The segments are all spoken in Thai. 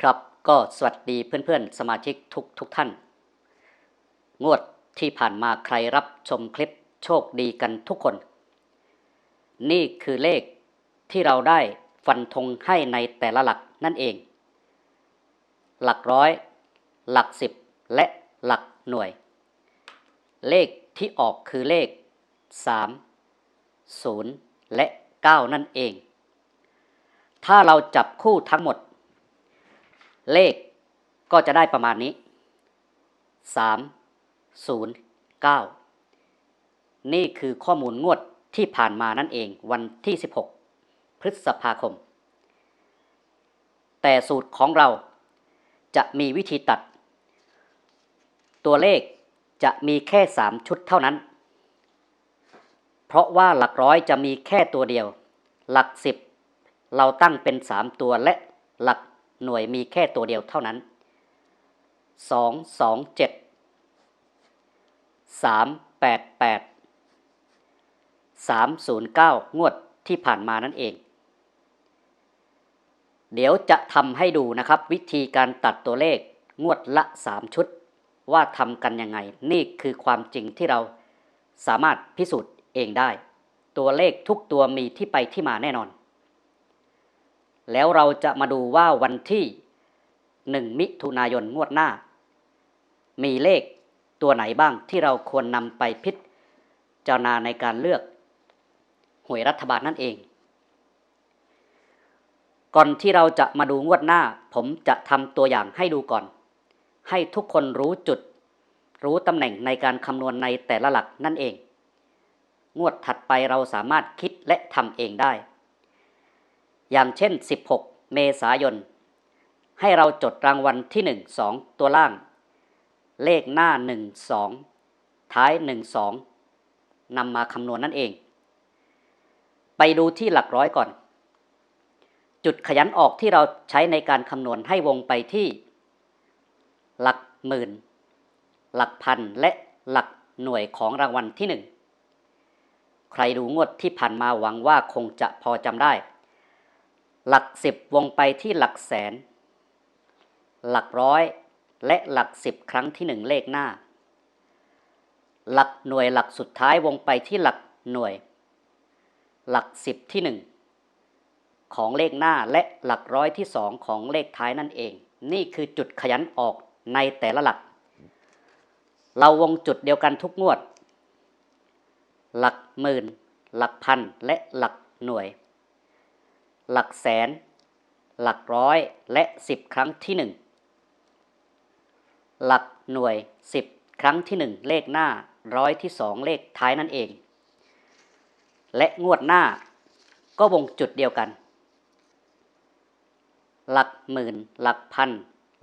ครับก็สวัสดีเพื่อนๆ สมาชิกทุกทุกท่าน งวดที่ผ่านมาใครรับชมคลิปโชคดีกันทุกคน นี่คือเลขที่เราได้ฟันธงให้ในแต่ละหลักนั่นเอง หลักร้อย หลักสิบและหลักหน่วย เลขที่ออกคือเลข 3 0 และ 9 นั่นเอง ถ้าเราจับคู่ทั้งหมด เลขก็จะได้ประมาณนี้ 3 0 9 นี่คือข้อมูลงวดที่ผ่านมานั่นเองวันที่ 16 พฤษภาคม แต่สูตรของเราจะมีวิธีตัด ตัวเลขจะมีแค่ 3 ชุดเท่านั้น เพราะว่าหลักร้อยจะมีแค่ตัวเดียว หลักสิบเราตั้งเป็น 3 ตัวและหลัก หน่วยมีแค่ตัวเดียวเท่านั้น 2 2 7 3 8 8 3 0 9 งวดที่ผ่านมานั่นเอง เดี๋ยวจะทำให้ดูนะครับ วิธีการตัดตัวเลขงวดละ 3 ชุด ว่าทำกันยังไง นี่คือความจริงที่เราสามารถพิสูจน์เองได้ ตัวเลขทุกตัวมีที่ไปที่มาแน่นอน แล้วเราจะมาดูว่าวันที่ 1 มิถุนายนงวดหน้า มีเลขตัวไหนบ้างที่เราควรนำไปพิจารณาในการเลือก หวยรัฐบาลนั่นเอง ก่อนที่เราจะมาดูงวดหน้า ผมจะทำตัวอย่างให้ดูก่อน ให้ทุกคนรู้จุด รู้ตำแหน่งในการคำนวณในแต่ละหลักนั่นเอง งวดถัดไปเราสามารถคิดและทำเองได้ อย่างเช่น 16 เมษายน ให้เราจดรางวัลที่ 1 2 ตัวล่าง เลขหน้า 1 2 ท้าย 1 2นำมาคำนวณนั่นเอง ไปดูที่หลักร้อยก่อน จุดขยันออกที่เราใช้ในการคำนวณให้วงไปที่ หลักหมื่น หลักพันและหลักหน่วยของรางวัลที่หนึ่งใครดูงวดที่ผ่านมาหวังว่าคงจะพอจำได้ หลักสิบวงไปที่หลักแสน หลักร้อยและหลักสิบครั้งที่หนึ่งเลขหน้า หลักหน่วยหลักสุดท้ายวงไปที่หลักหน่วย หลักสิบที่หนึ่งของเลขหน้าและหลักร้อยที่สองของเลขท้ายนั่นเอง นี่คือจุดขยันออกในแต่ละหลัก เราวงจุดเดียวกันทุกงวด หลักหมื่น หลักพัน และหลักหน่วย หลักแสน หลักร้อยและสิบครั้งที่หนึ่งหลักหน่วยสิบครั้งที่หนึ่งเลขหน้าร้อยที่สองเลขท้ายนั่นเอง และงวดหน้าก็วงจุดเดียวกัน หลักหมื่น หลักพัน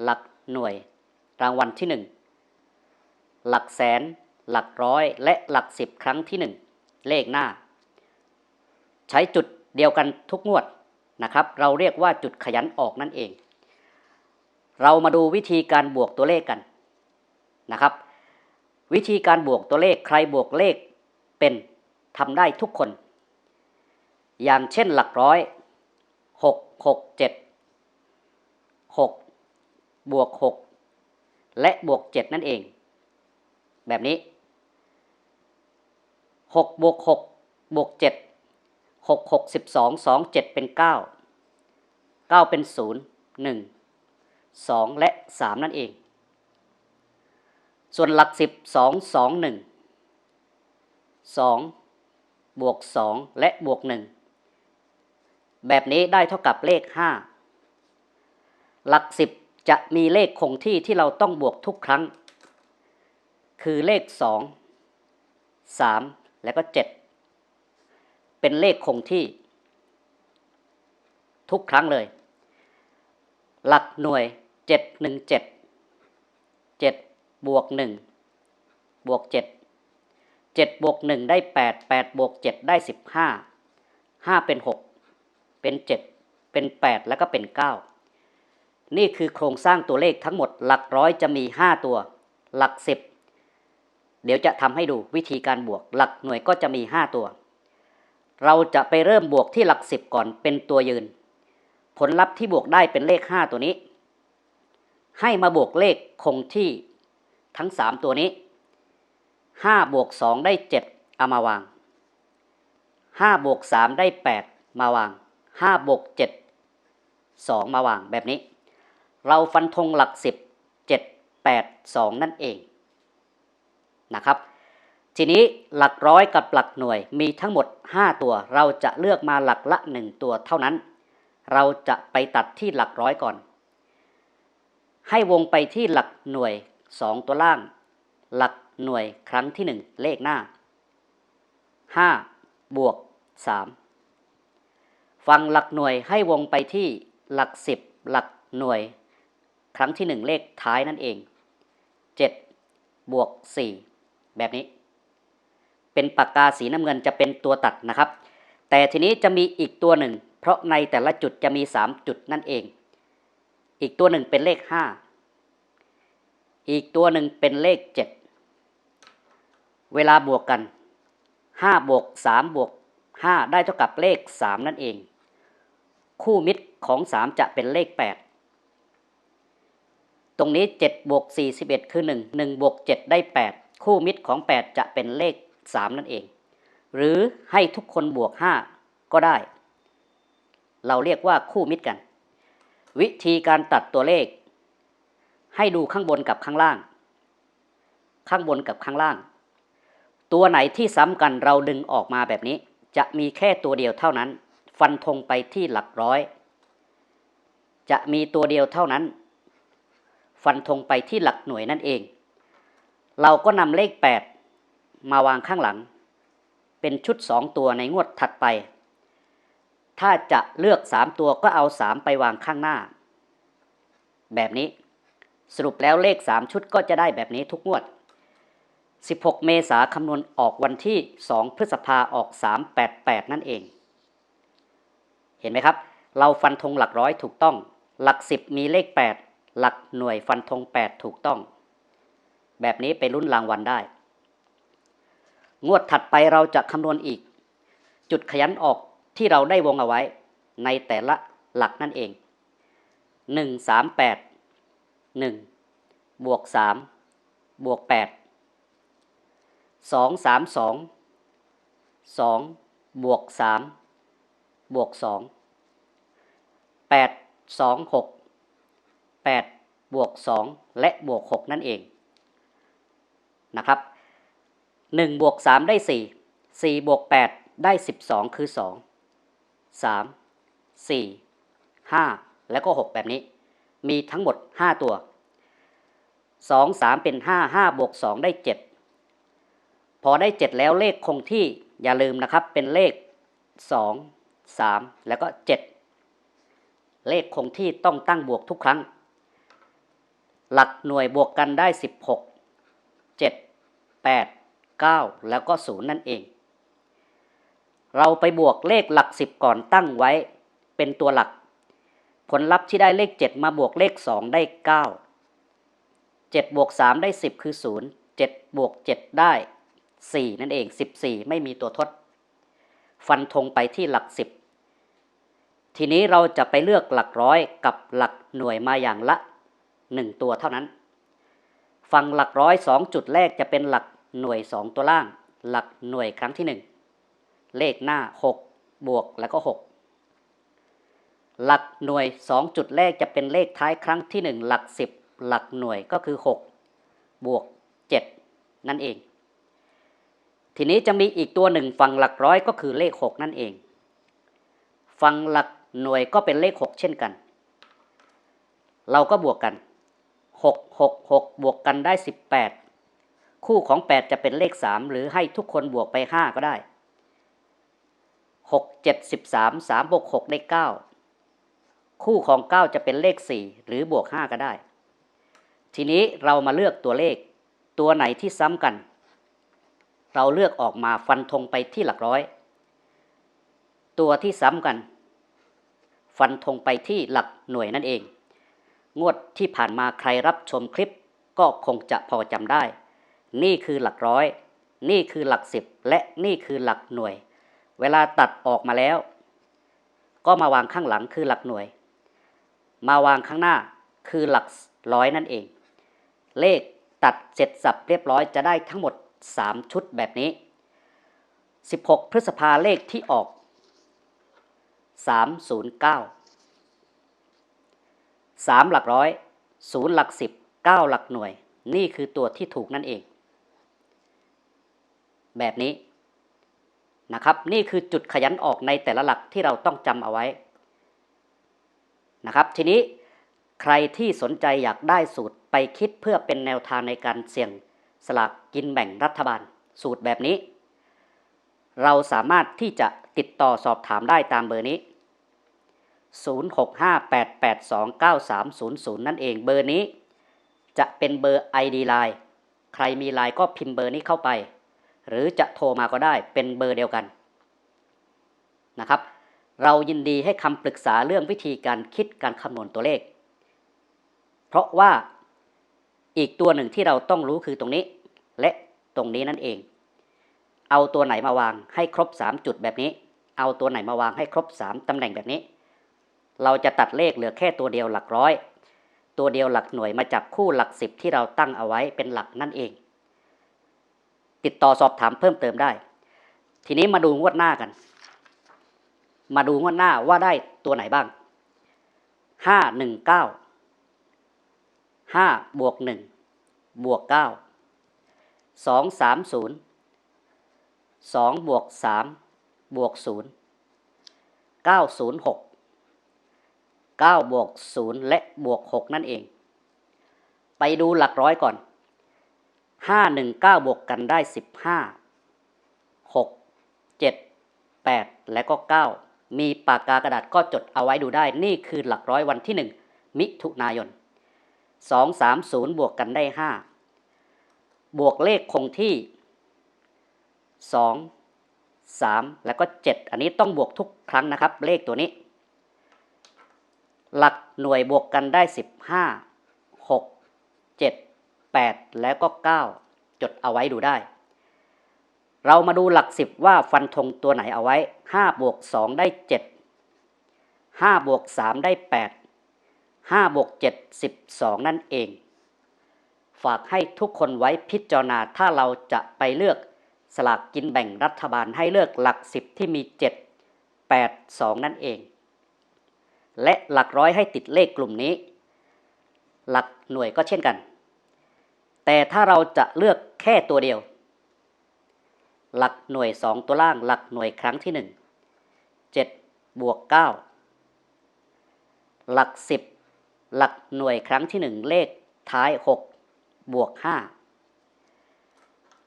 หลักหน่วย รางวัลที่หนึ่งหลักแสน หลักร้อยและหลักสิบครั้งที่หนึ่งเลขหน้า ใช้จุดเดียวกันทุกงวด นะครับ เราเรียกว่าจุดขยันออกนั่นเอง เรามาดูวิธีการบวกตัวเลขกันนะครับ วิธีการบวกตัวเลขใครบวกเลขเป็นทำได้ทุกคน อย่างเช่นหลักร้อยหกหกเจ็ดหกบวกหกและบวกเจ็ดนั่นเอง แบบนี้หกบวกหกบวกเจ็ด หกหกสิบสองสองเจ็ดเป็นเก้าเก้าเป็นศูนย์หนึ่งสองและสามนั่นเอง ส่วนหลักสิบสองสองหนึ่งสองบวกสองและบวกหนึ่งแบบนี้ได้เท่ากับเลขห้าหลักสิบจะมีเลขคงที่ที่เราต้องบวกทุกครั้ง คือเลขสองสามและก็เจ็ด เป็นเลขคงที่ ทุกครั้งเลย หลักหน่วยเจ็ดหนึ่งเจ็ดเจ็ดบวกหนึ่งบวกเจ็ดเจ็ดบวกหนึ่งได้แปดแปดบวกเจ็ดได้สิบห้าห้าเป็นหกเป็นเจ็ดเป็นแปดแล้วก็เป็นเก้านี่คือโครงสร้างตัวเลขทั้งหมด หลักร้อยจะมีห้าตัว หลักสิบเดี๋ยวจะทำให้ดูวิธีการบวก หลักหน่วยก็จะมีห้าตัว เราจะไปเริ่มบวกที่หลักสิบก่อนเป็นตัวยืน ผลลัพธ์ที่บวกได้เป็นเลขห้าตัวนี้ ให้มาบวกเลขคงที่ทั้งสามตัวนี้ห้าบวกสองได้เจ็ดเอามาวางห้าบวกสามได้แปดมาวางห้าบวกเจ็ดสองมาวางแบบนี้ เราฟันธงหลักสิบเจ็ดแปดสองนั่นเองนะครับ ทีนี้หลักร้อยกับหลักหน่วยมีทั้งหมด 5 ตัว เราจะเลือกมาหลักละ 1 ตัวเท่านั้น เราจะไปตัดที่หลักร้อยก่อน ให้วงไปที่หลักหน่วย 2 ตัวล่าง หลักหน่วยครั้งที่ 1 เลขหน้า 5 บวก 3 ฟังหลักหน่วยให้วงไปที่หลัก 10 หลักหน่วย ครั้งที่ 1 เลขท้ายนั่นเอง 7 บวก 4 แบบนี้ เป็นปากกาสีน้ำเงินจะเป็นตัวตัดนะครับ แต่ทีนี้จะมีอีกตัวหนึ่ง เพราะในแต่ละจุดจะมี 3 จุดนั่นเอง อีกตัวหนึ่งเป็นเลข 5 อีกตัวหนึ่งเป็นเลข 7 เวลาบวกกัน 5 บวก 3 บวก 5 ได้เท่ากับเลข 3 นั่นเอง คู่มิตรของ 3 จะเป็นเลข 8ตรงนี้7บวก4 11 คือ 1 1บวก7ได้ 8 คู่มิตรของ 8 จะเป็นเลข 3 นั่นเอง หรือให้ทุกคนบวก 5 ก็ได้ เราเรียกว่าคู่มิตรกัน วิธีการตัดตัวเลข ให้ดูข้างบนกับข้างล่าง ข้างบนกับข้างล่าง ตัวไหนที่ซ้ำกันเราดึงออกมาแบบนี้ จะมีแค่ตัวเดียวเท่านั้น ฟันธงไปที่หลักร้อย จะมีตัวเดียวเท่านั้น ฟันธงไปที่หลักหน่วยนั่นเองเราก็นำเลข 8 มาวางข้างหลัง เป็นชุด2ตัวในงวดถัดไป ถ้าจะเลือก3ตัวก็เอา3ไปวางข้างหน้า แบบนี้สรุปแล้วเลข3ชุดก็จะได้แบบนี้ทุกงวด 16 เมษาคำนวณออกวันที่ 2 พฤษภาออก 388 นั่นเอง เห็นไหมครับ เราฟันธงหลักร้อยถูกต้อง หลัก 10 มีเลข 8 หลักหน่วยฟันธง 8 ถูกต้อง แบบนี้ไปลุ้นรางวัลได้ งวดถัดไปเราจะคำนวณอีก จุดขยันออกที่เราได้วงเอาไว้ ในแต่ละหลักนั่นเอง 1 3 8 1 บวก 3 บวก 8 2 3 2 2 บวก 3 บวก 2 8 2 6 8 บวก 2 และบวก 6 นั่นเองนะครับ 1บวก3 ได้ 4 4บวก8ได้ 12 คือ 2 3 4 5 แล้วก็ 6 แบบนี้ มีทั้งหมด 5 ตัว 2 3 เป็น 5 5บวก2 ได้ 7 พอได้ 7 แล้วเลขคงที่อย่าลืมนะครับเป็นเลข 2 3 แล้วก็ 7 เลขคงที่ต้องตั้งบวกทุกครั้ง หลักหน่วยบวกกันได้ 16 7 8 9 แล้วก็ 0 นั่นเอง เราไปบวกเลขหลัก 10 ก่อนตั้งไว้ เป็นตัวหลัก ผลลัพธ์ที่ได้เลข 7 มาบวกเลข 2 ได้ 9 7 บวก 3 ได้ 10 คือ 0 7 บวก 7 ได้ 4 นั่นเอง 14 ไม่มีตัวทด ฟันธงไปที่หลัก 10 ทีนี้เราจะไปเลือกหลักร้อยกับหลักหน่วยมาอย่างละ 1 ตัวเท่านั้นฟังหลักร้อย 2 จุดแรกจะเป็นหลัก หน่วย 2 ตัวล่าง หลักหน่วยครั้งที่ 1 เลขหน้า 6 บวกแล้วก็ 6 หลักหน่วย 2 จุดแรกจะเป็นเลขท้ายครั้งที่ 1 หลัก 10 หลักหน่วยก็คือ 6 บวก 7 นั่นเอง ทีนี้จะมีอีกตัวหนึ่งฝั่งหลักร้อยก็คือเลข 6 นั่นเอง ฝั่งหลักหน่วยก็เป็นเลข 6 เช่นกัน เราก็บวกกัน 6 6 6 บวกกันได้ 18 คู่ของ 8 จะเป็นเลข 3 หรือให้ทุกคนบวกไป 5 ก็ได้ 6 7 13 3บวก6ได้ 9 คู่ของ 9 จะเป็นเลข 4 หรือบวก 5 ก็ได้ ทีนี้เรามาเลือกตัวเลข ตัวไหนที่ซ้ำกัน เราเลือกออกมาฟันธงไปที่หลักร้อย ตัวที่ซ้ำกัน ฟันธงไปที่หลักหน่วยนั่นเอง งวดที่ผ่านมาใครรับชมคลิปก็คงจะพอจำได้ นี่คือหลักร้อย นี่คือหลักสิบ และนี่คือหลักหน่วย เวลาตัดออกมาแล้ว ก็มาวางข้างหลังคือหลักหน่วย มาวางข้างหน้าคือหลักร้อยนั่นเอง เลขตัดเสร็จสับเรียบร้อยจะได้ทั้งหมด 3 ชุดแบบนี้ 16 พฤษภาเลขที่ออก 309 3 หลักร้อย 0 หลัก 10 9 หลักหน่วย นี่คือตัวที่ถูกนั่นเอง แบบนี้นะครับ นี่คือจุดขยันออกในแต่ละหลักที่เราต้องจำเอาไว้นะครับ ทีนี้ใครที่สนใจอยากได้สูตรไปคิดเพื่อเป็นแนวทางในการเสี่ยงสลากกินแบ่งรัฐบาล สูตรแบบนี้ เราสามารถที่จะติดต่อสอบถามได้ตามเบอร์นี้ 0658829300 นั่นเองเบอร์นี้ จะเป็นเบอร์ ID Line ใครมีไลน์ก็พิมพ์เบอร์นี้เข้าไป หรือจะโทรมาก็ได้เป็นเบอร์เดียวกันนะครับ เรายินดีให้คำปรึกษาเรื่องวิธีการคิดการคำนวณตัวเลข เพราะว่าอีกตัวหนึ่งที่เราต้องรู้คือตรงนี้ และตรงนี้นั่นเอง เอาตัวไหนมาวางให้ครบ 3 จุดแบบนี้ เอาตัวไหนมาวางให้ครบ 3ตำแหน่งแบบนี้ เราจะตัดเลขเหลือแค่ตัวเดียวหลักร้อย ตัวเดียวหลักหน่วยมาจับคู่หลักสิบที่เราตั้งเอาไว้เป็นหลักนั่นเอง ติดต่อสอบถามเพิ่มเติมได้ ทีนี้มาดูงวดหน้ากัน มาดูงวดหน้าว่าได้ตัวไหนบ้างห้าหนึ่งเก้าห้าบวกหนึ่งบวกเก้าสองสามศูนย์สองบวกสามบวกศูนย์เก้าศูนย์หกเก้าบวกศูนย์และบวกหกนั่นเอง ไปดูหลักร้อยก่อน ห้าหนึ่งเก้าบวกกันได้สิบห้าหกเจ็ดแปดและก็เก้ามีปากกากระดาษก็จดเอาไว้ดูได้ นี่คือหลักร้อยวันที่หนึ่งมิถุนายนสองสามศูนย์บวกกันได้ห้าบวกเลขคงที่สองสามแล้วก็เจ็ดอันนี้ต้องบวกทุกครั้งนะครับ เลขตัวนี้ หลักหน่วยบวกกันได้สิบห้าหกเจ็ด แปดแล้วก็เก้าจดเอาไว้ดูได้ เรามาดูหลักสิบว่าฟันธงตัวไหนเอาไว้ห้าบวกสองได้เจ็ดห้าบวกสามได้แปดห้าบวกเจ็ดสิบสองนั่นเอง ฝากให้ทุกคนไว้พิจารณาถ้าเราจะไปเลือกสลากกินแบ่งรัฐบาลให้เลือกหลักสิบที่มีเจ็ดแปดสองนั่นเอง และหลักร้อยให้ติดเลขกลุ่มนี้ หลักหน่วยก็เช่นกัน แต่ถ้าเราจะเลือกแค่ตัวเดียว หลักหน่วย 2 ตัวล่างหลักหน่วยครั้งที่ 1 7บวก9หลัก 10 หลักหน่วยครั้งที่ 1 เลขท้าย 6 บวก 5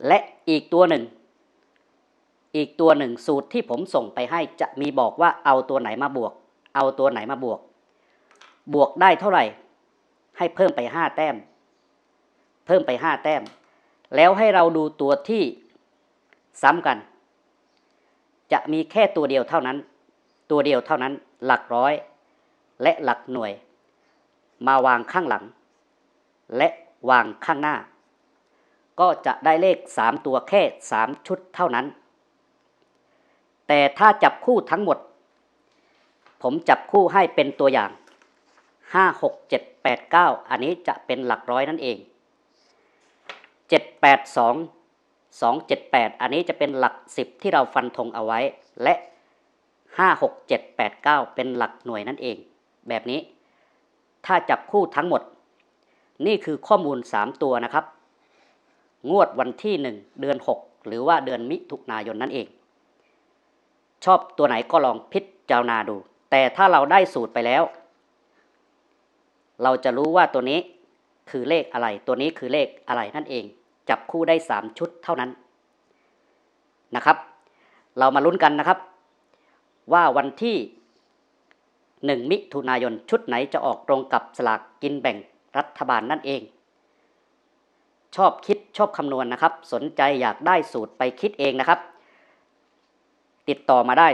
และอีกตัวหนึ่ง อีกตัวหนึ่งสูตรที่ผมส่งไปให้จะมีบอกว่าเอาตัวไหนมาบวก เอาตัวไหนมาบวก บวกได้เท่าไหร่ ให้เพิ่มไป 5 แต้ม เพิ่มไป 5 แต้ม แล้วให้เราดูตัวที่ซ้ำกัน จะมีแค่ตัวเดียวเท่านั้น ตัวเดียวเท่านั้น หลักร้อย และหลักหน่วย มาวางข้างหลัง และวางข้างหน้า ก็จะได้เลข 3 ตัวแค่ 3 ชุดเท่านั้น แต่ถ้าจับคู่ทั้งหมด ผมจับคู่ให้เป็นตัวอย่าง 5 6 7 8 9 อันนี้จะเป็นหลักร้อยนั่นเอง 7 8 2 278 อันนี้จะเป็นหลัก 10 ที่เราฟันธงเอาไว้ และ 5 6 7 8 9 เป็นหลักหน่วยนั่นเอง แบบนี้ ถ้าจับคู่ทั้งหมด นี่คือข้อมูล 3 ตัวนะครับ งวดวันที่ 1 เดือน 6 หรือว่าเดือนมิถุนายนนั่นเอง ชอบตัวไหนก็ลองพิจารณาดู แต่ถ้าเราได้สูตรไปแล้ว เราจะรู้ว่าตัวนี้ คือเลขอะไร ตัวนี้คือเลขอะไรนั่นเอง จับคู่ได้ 3 ชุดเท่านั้นนะครับ เรามาลุ้นกันนะครับ ว่าวันที่ 1 มิถุนายนชุดไหนจะออกตรงกับสลากกินแบ่งรัฐบาลนั่นเอง ชอบคิดชอบคำนวณนะครับ สนใจอยากได้สูตรไปคิดเองนะครับ ติดต่อมาได้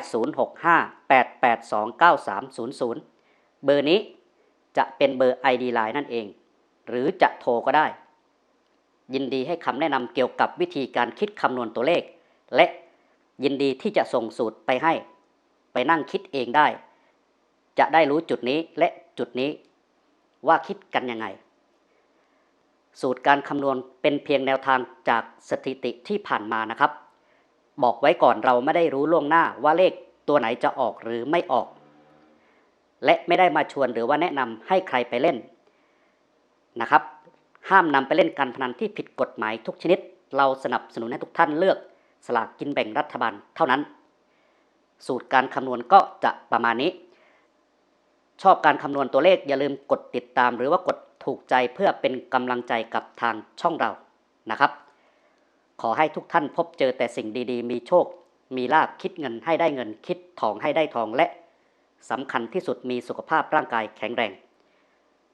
0658829300 เบอร์นี้จะเป็นเบอร์ ID Line นั่นเอง หรือจะโทรก็ได้ ยินดีให้คำแนะนำเกี่ยวกับวิธีการคิดคำนวณตัวเลข และยินดีที่จะส่งสูตรไปให้ ไปนั่งคิดเองได้ จะได้รู้จุดนี้และจุดนี้ ว่าคิดกันยังไง สูตรการคำนวณเป็นเพียงแนวทางจากสถิติที่ผ่านมานะครับ บอกไว้ก่อนเราไม่ได้รู้ล่วงหน้าว่าเลขตัวไหนจะออกหรือไม่ออก และไม่ได้มาชวนหรือว่าแนะนำให้ใครไปเล่น นะครับ ห้ามนำไปเล่นการพนันที่ผิดกฎหมายทุกชนิด เราสนับสนุนให้ทุกท่านเลือกสลากกินแบ่งรัฐบาลเท่านั้น สูตรการคำนวณก็จะประมาณนี้ ชอบการคำนวณตัวเลขอย่าลืมกดติดตาม หรือว่ากดถูกใจเพื่อเป็นกำลังใจกับทางช่องเรานะครับ ขอให้ทุกท่านพบเจอแต่สิ่งดีๆ มีโชค มีลาภคิดเงินให้ได้เงินคิดทองให้ได้ทองและสำคัญที่สุดมีสุขภาพร่างกายแข็งแรง